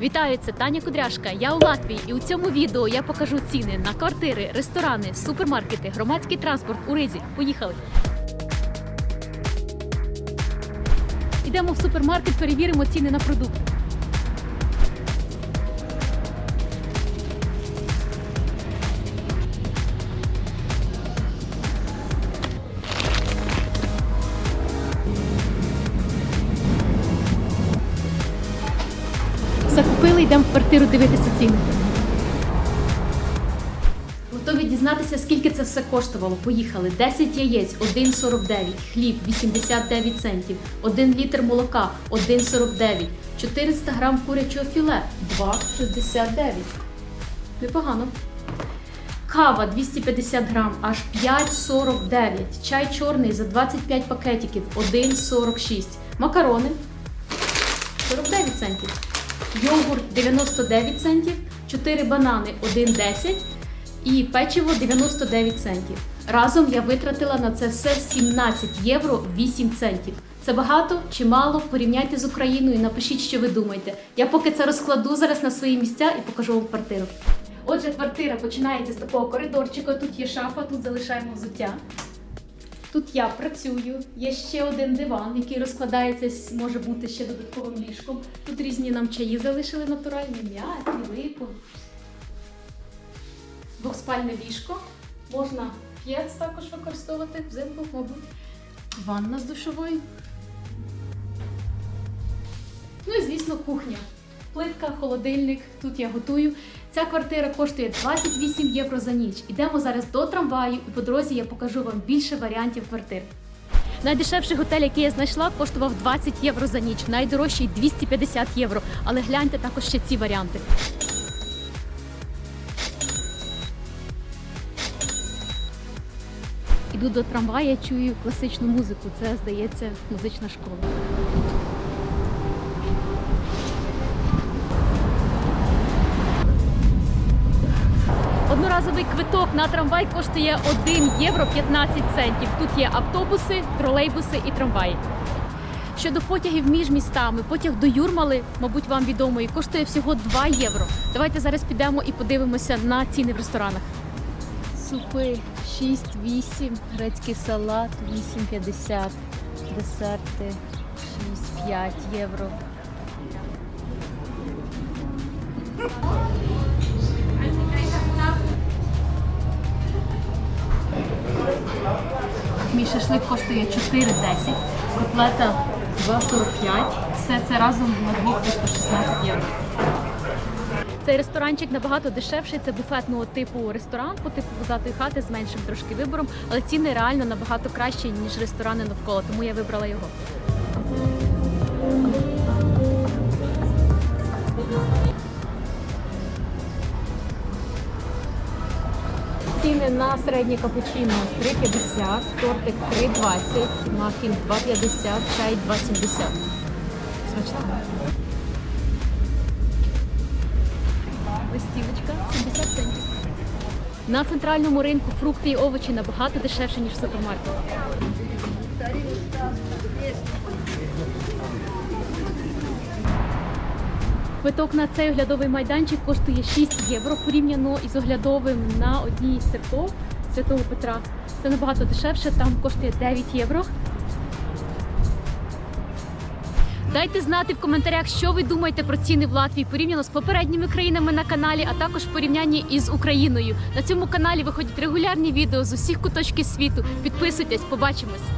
Вітаю, це Таня Кудряшка. Я у Латвії, і у цьому відео я покажу ціни на квартири, ресторани, супермаркети, громадський транспорт у Ризі. Поїхали. Йдемо в супермаркет, перевіримо ціни на продукти. Йдемо в квартиру дивитися ціни. Готові дізнатися, скільки це все коштувало. Поїхали. 10 яєць 1,49, хліб 89 центів, 1 літр молока 1,49, 400 грам курячого філе 2,69. Непогано. Кава 250 грам, аж 5,49. Чай чорний за 25 пакетиків 1,46. Макарони 49 центів. Йогурт 99 центів, 4 банани 1,10 і печиво 99 центів. Разом я витратила на це все 17 євро 8 центів. Це багато чи мало? Порівняйте з Україною, напишіть, що ви думаєте. Я поки це розкладу зараз на свої місця і покажу вам квартиру. Отже, квартира починається з такого коридорчика. Тут є шафа, тут залишаємо взуття. Тут я працюю. Є ще один диван, який розкладається, може бути ще додатковим ліжком. Тут різні нам чаї залишили натуральні, м'ясо, липу. Двохспальне ліжко. Можна п'єц також використовувати взимку, мабуть. Ванна з душовою. Ну і звісно, кухня. Плитка, холодильник, тут я готую. Ця квартира коштує 28 євро за ніч. Ідемо зараз до трамваю, і по дорозі я покажу вам більше варіантів квартир. Найдешевший готель, який я знайшла, коштував 20 євро за ніч, найдорожчий 250 євро. Але гляньте також ще ці варіанти. Іду до трамвая, чую класичну музику. Це, здається, музична школа. Одноразовий квиток на трамвай коштує 1 євро 15 центів. Тут є автобуси, тролейбуси і трамваї. Щодо потягів між містами, потяг до Юрмали, мабуть, вам відомий, коштує всього 2 євро. Давайте зараз підемо і подивимося на ціни в ресторанах. Супи 6-8, грецький салат 8,50, десерти 6-5 євро. Мій шашлик коштує 4,10, котлета 2,45. Все це разом на двох коштує 16 євро. Цей ресторанчик набагато дешевший. Це буфетного типу ресторан, по типу вузатої хати з меншим трошки вибором, але ціни реально набагато кращі, ніж ресторани навколо, тому я вибрала його. Ціни на середнє капучино 3,50, тортик 3,20, мафін 2,50, чай 2,70. Смачно. Листівочка 70 центів. На центральному ринку фрукти і овочі набагато дешевше, ніж в супермаркеті. Квиток на цей оглядовий майданчик коштує 6 євро порівняно із оглядовим на одній з церков Святого Петра. Це набагато дешевше, там коштує 9 євро. Дайте знати в коментарях, що ви думаєте про ціни в Латвії порівняно з попередніми країнами на каналі, а також в порівнянні із Україною. На цьому каналі виходять регулярні відео з усіх куточків світу. Підписуйтесь, побачимось!